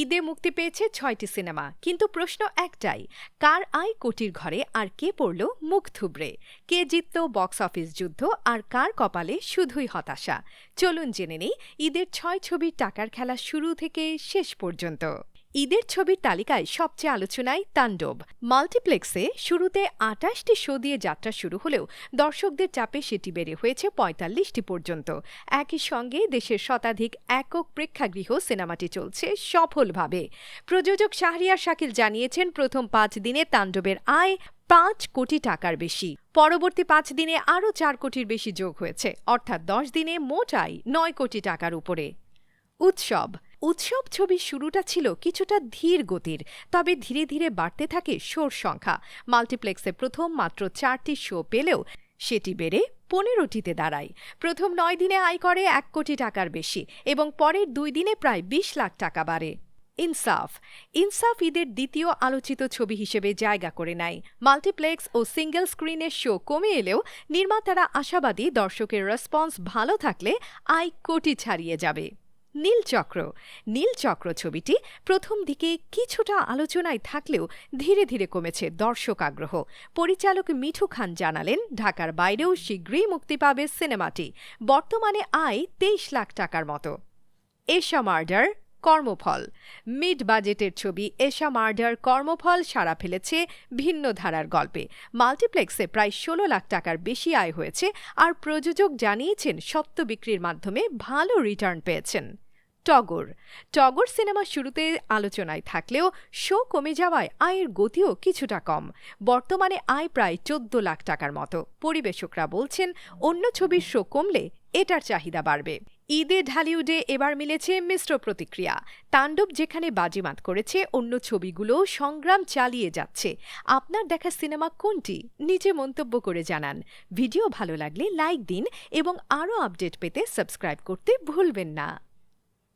ঈদে মুক্তি পেয়েছে ছয়টি সিনেমা। কিন্তু প্রশ্ন একটাই, কার আয় কোটির ঘরে আর কে পড়ল মুখ থুবড়ে? কে জিতল বক্স অফিস যুদ্ধ আর কার কপালে শুধুই হতাশা? চলুন জেনে নেই, ঈদের ছয় ছবির টাকার খেলা শুরু থেকে শেষ পর্যন্ত। ঈদের ছবির তালিকায় সবচেয়ে আলোচনায় তাণ্ডব। মাল্টিপ্লেক্সে শুরুতে আটাশটি শো দিয়ে যাত্রা শুরু হলেও দর্শকদের চাপে সেটি বেড়ে হয়েছে পঁয়তাল্লিশটি পর্যন্ত। একই সঙ্গে দেশের শতাধিক একক প্রেক্ষাগৃহ সিনেমাটি চলছে সফলভাবে। প্রযোজক শাহরিয়ার শাকিল জানিয়েছেন, প্রথম পাঁচ দিনে তাণ্ডবের আয় পাঁচ কোটি টাকার বেশি। পরবর্তী পাঁচ দিনে আরও চার কোটির বেশি যোগ হয়েছে, অর্থাৎ দশ দিনে মোট আয় নয় কোটি টাকার উপরে। উৎসব। উৎসব ছবির শুরুটা ছিল কিছুটা ধীর গতির, তবে ধীরে ধীরে বাড়তে থাকে শোর সংখ্যা। মাল্টিপ্লেক্সে প্রথম মাত্র চারটি শো পেলেও সেটি বেড়ে পনেরোটিতে দাঁড়ায়। প্রথম নয় দিনে আয় করে এক কোটি টাকার বেশি এবং পরের দুই দিনে প্রায় বিশ লাখ টাকা বাড়ে। ইনসাফ। ইনসাফ ঈদের দ্বিতীয় আলোচিত ছবি হিসেবে জায়গা করে নেয়। মাল্টিপ্লেক্স ও সিঙ্গেল স্ক্রিনের শো কমে এলেও নির্মাতারা আশাবাদী দর্শকের রেসপন্স ভালো থাকলে আয় কোটি ছাড়িয়ে যাবে। নীলচক্র। নীলচক্র ছবিটি প্রথম দিকে কিছুটা আলোচনায় থাকলেও ধীরে ধীরে কমেছে দর্শক আগ্রহ। পরিচালক মিঠু খান জানালেন, ঢাকার বাইরেও শীঘ্রই মুক্তি পাবে সিনেমাটি। বর্তমানে আয় তেইশ লাখ টাকার মতো। এশা মার্ডার, কর্মফল। মিড বাজেটের ছবি এশা মার্ডার, কর্মফল সাড়া ফেলেছে ভিন্ন ধারার গল্পে। মাল্টিপ্লেক্সে প্রায় ষোলো লাখ টাকার বেশি আয় হয়েছে আর প্রযোজক জানিয়েছেন, সত্য বিক্রির মাধ্যমে ভালো রিটার্ন পেয়েছেন। টগর। টগর সিনেমা শুরুতে আলোচনায় থাকলেও শো কমে যাওয়ায় আয়ের গতিও কিছুটা কম। বর্তমানে আয় প্রায় চোদ্দ লাখ টাকার মতো। পরিবেশকরা বলছেন, অন্য ছবির শো কমলে এটার চাহিদা বাড়বে। ঈদে ঢালিউডে এবার মিলেছে মিশ্র প্রতিক্রিয়া। তাণ্ডব যেখানে বাজিমাত করেছে, অন্য ছবিগুলো সংগ্রাম চালিয়ে যাচ্ছে। আপনার দেখা সিনেমা কোনটি? নিচে মন্তব্য করে জানান। ভিডিও ভালো লাগলে লাইক দিন এবং আরও আপডেট পেতে সাবস্ক্রাইব করতে ভুলবেন না।